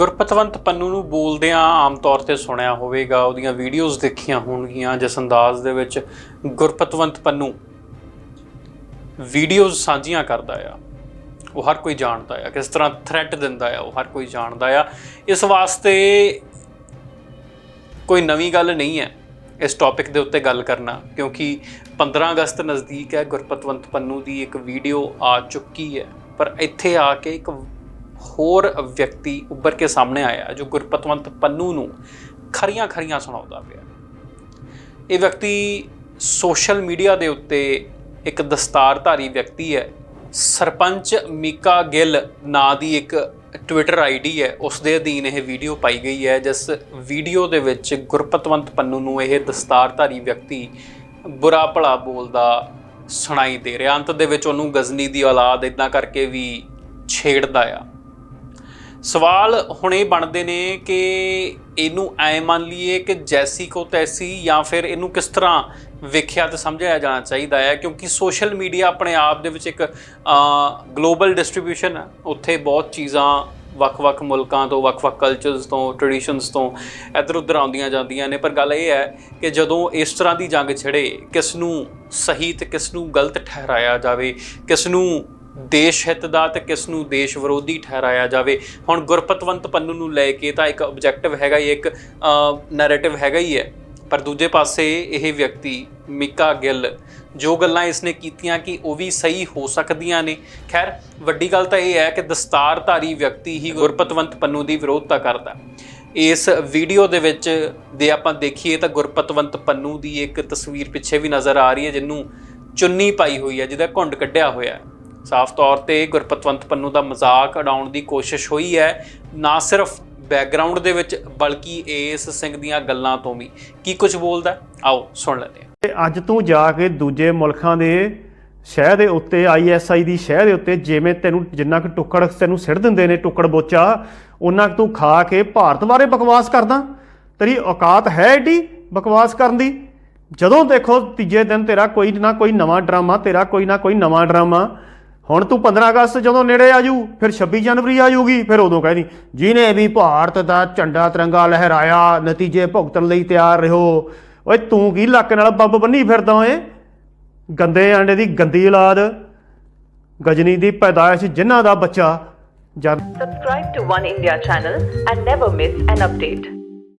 ਗੁਰਪਤਵੰਤ ਪੰਨੂ ਨੂੰ ਬੋਲਦਿਆਂ ਆਮ ਤੌਰ ਤੇ ਸੁਣਿਆ ਹੋਵੇਗਾ, ਉਹਦੀਆਂ ਵੀਡੀਓਜ਼ ਦੇਖੀਆਂ ਹੋਣਗੀਆਂ, ਜਿਸ ਅੰਦਾਜ਼ ਦੇ ਵਿੱਚ ਗੁਰਪਤਵੰਤ ਪੰਨੂ ਵੀਡੀਓਜ਼ ਸਾਂਝੀਆਂ ਕਰਦਾ ਆ। ਉਹ ਹਰ ਕੋਈ ਜਾਣਦਾ ਆ, ਕਿਸ ਤਰ੍ਹਾਂ ਥ੍ਰੈਟ ਦਿੰਦਾ ਆ, ਉਹ ਹਰ ਕੋਈ ਜਾਣਦਾ ਆ। ਇਸ ਵਾਸਤੇ ਕੋਈ ਨਵੀਂ ਗੱਲ ਨਹੀਂ ਹੈ ਇਸ ਟੌਪਿਕ ਦੇ ਉੱਤੇ ਗੱਲ ਕਰਨਾ, ਕਿਉਂਕਿ 15 ਅਗਸਤ ਨਜ਼ਦੀਕ ਹੈ, ਗੁਰਪਤਵੰਤ ਪੰਨੂ ਦੀ ਇੱਕ ਵੀਡੀਓ ਆ ਚੁੱਕੀ ਹੈ। ਪਰ ਇੱਥੇ ਆ ਕੇ ਇੱਕ ਹੋਰ ਵਿਅਕਤੀ ਉੱਭਰ ਕੇ ਸਾਹਮਣੇ ਆਇਆ ਜੋ ਗੁਰਪਤਵੰਤ ਪੰਨੂ ਨੂੰ ਖਰੀਆਂ ਖਰੀਆਂ ਸੁਣਾਉਂਦਾ ਪਿਆ ਇਹ ਵਿਅਕਤੀ ਸੋਸ਼ਲ ਮੀਡੀਆ ਦੇ ਉੱਤੇ ਇੱਕ ਦਸਤਾਰਧਾਰੀ ਵਿਅਕਤੀ ਹੈ। ਸਰਪੰਚ ਮੀਕਾ ਗਿੱਲ ਨਾਂ ਦੀ ਇੱਕ ਟਵਿੱਟਰ ਆਈਡੀ ਹੈ। ਉਸ ਦੇ ਅਧੀਨ ਇਹ ਵੀਡੀਓ ਪਾਈ ਗਈ ਹੈ, ਜਿਸ ਵੀਡੀਓ ਦੇ ਵਿੱਚ ਗੁਰਪਤਵੰਤ ਪੰਨੂ ਨੂੰ ਇਹ ਦਸਤਾਰਧਾਰੀ ਵਿਅਕਤੀ ਬੁਰਾ ਭਲਾ ਬੋਲਦਾ ਸੁਣਾਈ ਦੇ ਰਿਹਾ। ਅੰਤ ਦੇ ਵਿੱਚ ਉਹਨੂੰ ਗਜ਼ਨੀ ਦੀ ਔਲਾਦ ਇਦਾਂ ਕਰਕੇ ਵੀ ਛੇੜਦਾ ਆ। ਸਵਾਲ ਹੁਣ ਇਹ ਬਣਦੇ ਨੇ ਕਿ ਇਹਨੂੰ ਐ ਮੰਨ ਲਈਏ ਕਿ ਜੈਸੀ ਕੋ ਤੈਸੀ ਜਾਂ ਫਿਰ ਇਹਨੂੰ ਕਿਸ ਤਰ੍ਹਾਂ ਵੇਖਿਆ ਤੇ ਸਮਝਿਆ ਜਾਣਾ ਚਾਹੀਦਾ ਹੈ, ਕਿਉਂਕਿ ਸੋਸ਼ਲ ਮੀਡੀਆ ਆਪਣੇ ਆਪ ਦੇ ਵਿੱਚ ਇੱਕ ਗਲੋਬਲ ਡਿਸਟ੍ਰੀਬਿਊਸ਼ਨ ਹੈ। ਉੱਥੇ ਬਹੁਤ ਚੀਜ਼ਾਂ ਵੱਖ-ਵੱਖ ਮੁਲਕਾਂ ਤੋਂ, ਵੱਖ-ਵੱਖ ਕਲਚਰਸ ਤੋਂ ਟ੍ਰੈਡੀਸ਼ਨਸ ਤੋਂ ਇੱਧਰ ਉੱਧਰ ਆਉਂਦੀਆਂ ਜਾਂਦੀਆਂ ਨੇ। ਪਰ ਗੱਲ ਇਹ ਹੈ ਕਿ ਜਦੋਂ ਇਸ ਤਰ੍ਹਾਂ ਦੀ ਜੰਗ ਛਿੜੇ, ਕਿਸ ਨੂੰ ਸਹੀ ਤੇ ਕਿਸ ਨੂੰ ਗਲਤ ਠਹਿਰਾਇਆ ਜਾਵੇ, ਕਿਸ ਨੂੰ ਦੇਸ਼ ਹਿੱਤ ਦਾ ਤੇ ਕਿਸ ਨੂੰ ਦੇਸ਼ ਵਿਰੋਧੀ ਠਹਿਰਾਇਆ ਜਾਵੇ। ਹੁਣ ਗੁਰਪਤਵੰਤ ਪੰਨੂ ਨੂੰ ਲੈ ਕੇ ਤਾਂ ਇੱਕ ਆਬਜੈਕਟਿਵ ਹੈਗਾ ਹੀ, ਇੱਕ ਨੈਰੇਟਿਵ ਹੈਗਾ ਹੀ ਹੈ। ਪਰ ਦੂਜੇ ਪਾਸੇ ਇਹ ਵਿਅਕਤੀ ਮਿਕਾ ਗਿੱਲ, ਜੋ ਗੱਲਾਂ ਇਸਨੇ ਕੀਤੀਆਂ ਕਿ ਉਹ ਵੀ ਸਹੀ ਹੋ ਸਕਦੀਆਂ ਨੇ। ਖੈਰ, ਵੱਡੀ ਗੱਲ ਤਾਂ ਇਹ ਹੈ ਕਿ ਦਸਤਾਰਧਾਰੀ ਵਿਅਕਤੀ ਹੀ ਗੁਰਪਤਵੰਤ ਪੰਨੂ ਦੀ ਵਿਰੋਧਤਾ ਕਰਦਾ। ਇਸ ਵੀਡੀਓ ਦੇ ਵਿੱਚ ਦੇ ਆਪਾਂ ਦੇਖੀਏ ਤਾਂ ਗੁਰਪਤਵੰਤ ਪੰਨੂ ਦੀ ਇੱਕ ਤਸਵੀਰ ਪਿੱਛੇ ਵੀ ਨਜ਼ਰ ਆ ਰਹੀ ਹੈ, ਜਿਹਨੂੰ ਚੁੰਨੀ ਪਾਈ ਹੋਈ ਹੈ, ਜਿਹਦਾ ਘੁੰਡ ਕੱਢਿਆ ਹੋਇਆ ਹੈ। ਸਾਫ਼ ਤੌਰ ਤੇ ਗੁਰਪਤਵੰਤ ਪੰਨੂ ਦਾ ਮਜ਼ਾਕ ਉਡਾਉਣ ਦੀ ਕੋਸ਼ਿਸ਼ ਹੋਈ ਹੈ, ਨਾ ਸਿਰਫ ਬੈਕਗ੍ਰਾਉਂਡ ਦੇ ਵਿੱਚ, ਬਲਕਿ ਇਸ ਸਿੰਘ ਦੀਆਂ ਗੱਲਾਂ ਤੋਂ ਵੀ। ਕੀ ਕੁਝ ਬੋਲਦਾ? ਆਓ ਸੁਣ ਲੈਂਦੇ ਹਾਂ। ਅੱਜ ਤੂੰ ਜਾ ਕੇ ਦੂਜੇ ਮੁਲਕਾਂ ਦੇ ਸ਼ਹਿਰ ਦੇ ਉੱਤੇ ਆਈਐਸਆਈ ਦੀ ਸ਼ਹਿਰ ਦੇ ਉੱਤੇ, ਜਿਵੇਂ ਤੈਨੂੰ ਜਿੰਨਾ ਕੁ ਟੁੱਕੜ ਤੈਨੂੰ ਸਿਰ ਦਿੰਦੇ ਨੇ ਟੁੱਕੜ ਬੋਚਾ, ਉਹਨਾਂ ਕੁ ਤੂੰ ਖਾ ਕੇ ਭਾਰਤ ਬਾਰੇ ਬਕਵਾਸ ਕਰਦਾ? ਤੇਰੀ ਔਕਾਤ ਹੈ ਏਡੀ ਬਕਵਾਸ ਕਰਨ ਦੀ? ਜਦੋਂ ਦੇਖੋ ਤੀਜੇ ਦਿਨ ਤੇਰਾ ਕੋਈ ਨਾ ਕੋਈ ਨਵਾਂ ਡਰਾਮਾ, ਤੇਰਾ ਕੋਈ ਨਾ ਕੋਈ ਨਵਾਂ ਡਰਾਮਾ ਹੁਣ ਤੂੰ 15 ਅਗਸਤ ਜਦੋਂ ਨੇੜੇ ਆਜੂ ਫਿਰ 26 ਜਨਵਰੀ ਆਜੂਗੀ ਫਿਰ ਉਦੋਂ ਕਹਿਦੀ ਜਿਹਨੇ ਵੀ ਭਾਰਤ ਦਾ ਝੰਡਾ ਤਿਰੰਗਾ ਲਹਿਰਾਇਆ, ਨਤੀਜੇ ਭੁਗਤਣ ਲਈ ਤਿਆਰ ਰਹੋ ਓਏ, ਤੂੰ ਕੀ ਲੱਕ ਨਾਲ ਬੰਬ ਬੰਨੀ ਫਿਰਦਾ ਓਏ ਗੰਦੇ ਆਂਡੇ ਦੀ ਗੰਦੀ ਔਲਾਦ, ਗਜਨੀ ਦੀ ਪੈਦਾਇਸ਼ ਜਿਨ੍ਹਾਂ ਦਾ ਬੱਚਾ, ਜਦ Subscribe to One India channel and never miss an update.